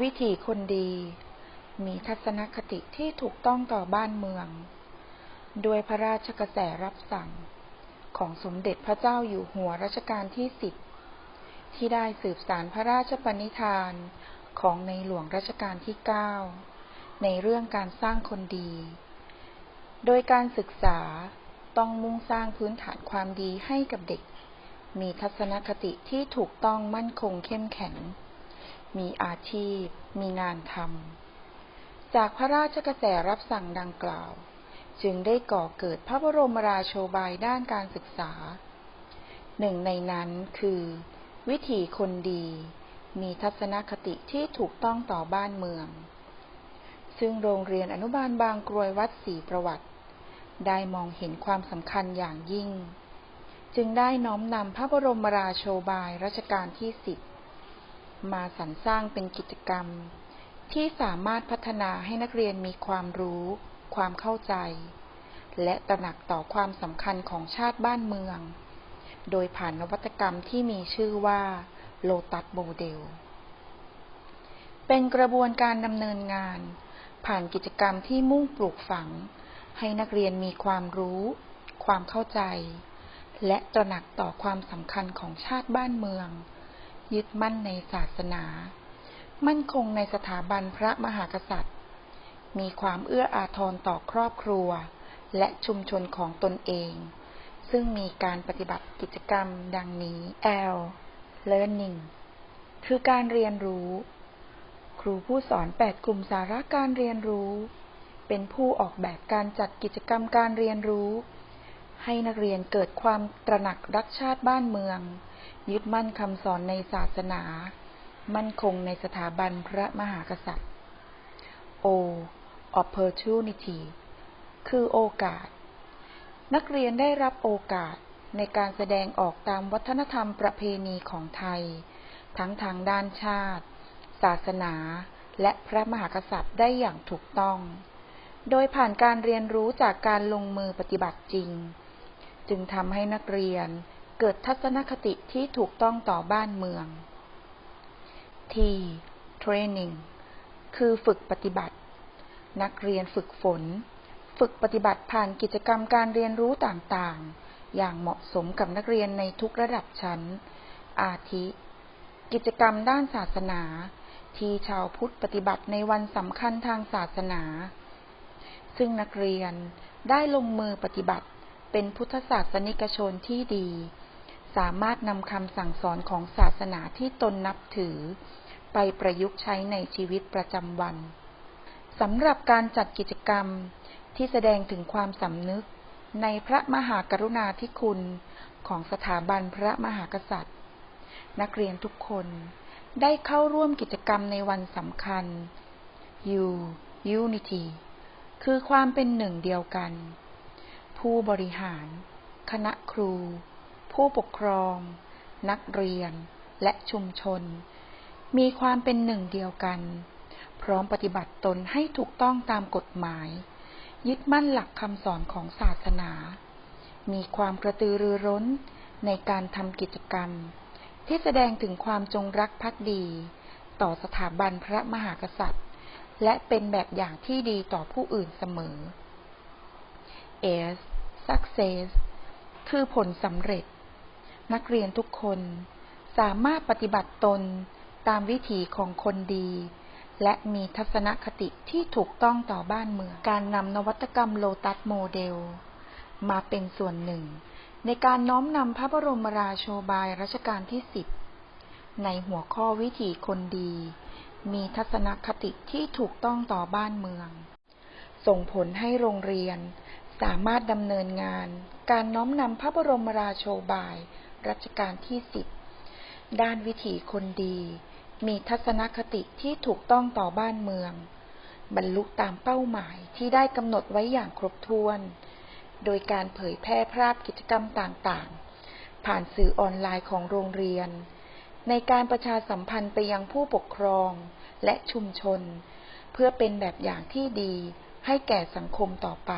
วิถีคนดี มีทัศนคติที่ถูกต้องต่อบ้านเมือง ด้วยพระราชกระแสรับสั่ง ของสมเด็จพระเจ้าอยู่หัวรัชกาลที่สิบที่ได้สืบสารพระราชปณิธานของในหลวงรัชกาลที่เก้าในเรื่องการสร้างคนดี โดยการศึกษาต้องมุ่งสร้างพื้นฐานความดีให้กับเด็ก มีทัศนคติที่ถูกต้องมั่นคงเข้มแข็ง มีอาชีพ มีงานทำ จากพระราชกระแสรับสั่งดังกล่าว จึงได้ก่อเกิดพระบรมราโชบายด้านการศึกษา หนึ่งในนั้นคือ วิถีคนดี มีทัศนคติที่ถูกต้องต่อบ้านเมือง ซึ่งโรงเรียนอนุบาลบางกรวยวัดศรีประวัติ ได้มองเห็นความสำคัญอย่างยิ่ง จึงได้น้อมนำพระบรมราโชบายรัชกาลที่สิบ มาสรรสร้างเป็นกิจกรรม ที่สามารถพัฒนาให้นักเรียนมีความรู้ ความเข้าใจ และตระหนักต่อความสำคัญของชาติบ้านเมือง โดยผ่านนวัตกรรมที่มีชื่อว่าโลตัสโมเดล เป็นกระบวนการดำเนินงาน ผ่านกิจกรรมที่มุ่งปลูกฝัง ให้นักเรียนมีความรู้ ความเข้าใจ และตระหนักต่อความสำคัญของชาติบ้านเมือง ยึดมั่นในศาสนา มั่นคงในสถาบันพระมหากษัตริย์ มีความเอื้ออาทรต่อครอบครัว และชุมชนของตนเอง ซึ่งมีการปฏิบัติกิจกรรมดังนี้ L Learning คือการเรียนรู้ ครูผู้สอน 8 กลุ่มสาระการเรียนรู้ เป็นผู้ออกแบบการจัดกิจกรรมการเรียนรู้ ให้นักเรียนเกิดความตระหนักรักชาติบ้านเมือง ยึดมั่นคำสอนในศาสนา มั่นคงในสถาบันพระมหากษัตริย์ O Opportunity คือโอกาส นักเรียนได้รับโอกาสในการแสดงออกตามวัฒนธรรมประเพณีของไทย ทั้งทางด้านชาติ ศาสนา และพระมหากษัตริย์ได้อย่างถูกต้อง โดยผ่านการเรียนรู้จากการลงมือปฏิบัติจริง จึงทำให้นักเรียน เกิดทัศนคติที่ถูกต้องต่อบ้านเมือง T training คือฝึกปฏิบัติ นักเรียนฝึกฝน ฝึกปฏิบัติผ่านกิจกรรมการเรียนรู้ต่างๆ อย่างเหมาะสมกับนักเรียนในทุกระดับชั้น อาทิ กิจกรรมด้านศาสนา ที่ชาวพุทธปฏิบัติในวันสำคัญทางศาสนา ซึ่งนักเรียนได้ลงมือปฏิบัติเป็นพุทธศาสนิกชนที่ดี สามารถนำคำสั่งสอนของศาสนาที่ตนนับถือ ไปประยุกต์ใช้ในชีวิตประจำวันสำหรับการจัดกิจกรรมที่แสดงถึงความสำนึกในพระมหากรุณาธิคุณของสถาบันพระมหากษัตริย์ นักเรียนทุกคนได้เข้าร่วมกิจกรรมในวันสำคัญ U Unity คือความเป็นหนึ่งเดียวกัน ผู้บริหาร คณะครู ผู้ปกครอง นักเรียน และชุมชน มีความเป็นหนึ่งเดียวกัน พร้อมปฏิบัติตนให้ถูกต้องตามกฎหมาย ยึดมั่นหลักคำสอนของศาสนา มีความกระตือรือร้นในการทำกิจกรรม ที่แสดงถึงความจงรักภักดี ต่อสถาบันพระมหากษัตริย์ และเป็นแบบอย่างที่ดีต่อผู้อื่นเสมอ S success คือผลสำเร็จ นักเรียนทุกคน สามารถปฏิบัติตนตามวิถีของคนดี และมีทัศนคติที่ถูกต้องต่อบ้านเมือง การนำนวัตกรรมโลตัสโมเดล มาเป็นส่วนหนึ่ง ในการน้อมนำพระบรมราโชบายรัชกาลที่สิบในหัวข้อวิถีคนดี มีทัศนคติที่ถูกต้องต่อบ้านเมือง ส่งผลให้โรงเรียนสามารถดำเนินงาน การน้อมนำพระบรมราโชบาย รัชกาลที่สิบด้านวิถีคนดี มีทัศนคติที่ถูกต้องต่อบ้านเมือง บรรลุตามเป้าหมายที่ได้กำหนดไว้อย่างครบถ้วน โดยการเผยแพร่ภาพกิจกรรมต่างๆ ผ่านสื่อออนไลน์ของโรงเรียน ในการประชาสัมพันธ์ไปยังผู้ปกครองและชุมชน เพื่อเป็นแบบอย่างที่ดีให้แก่สังคมต่อไป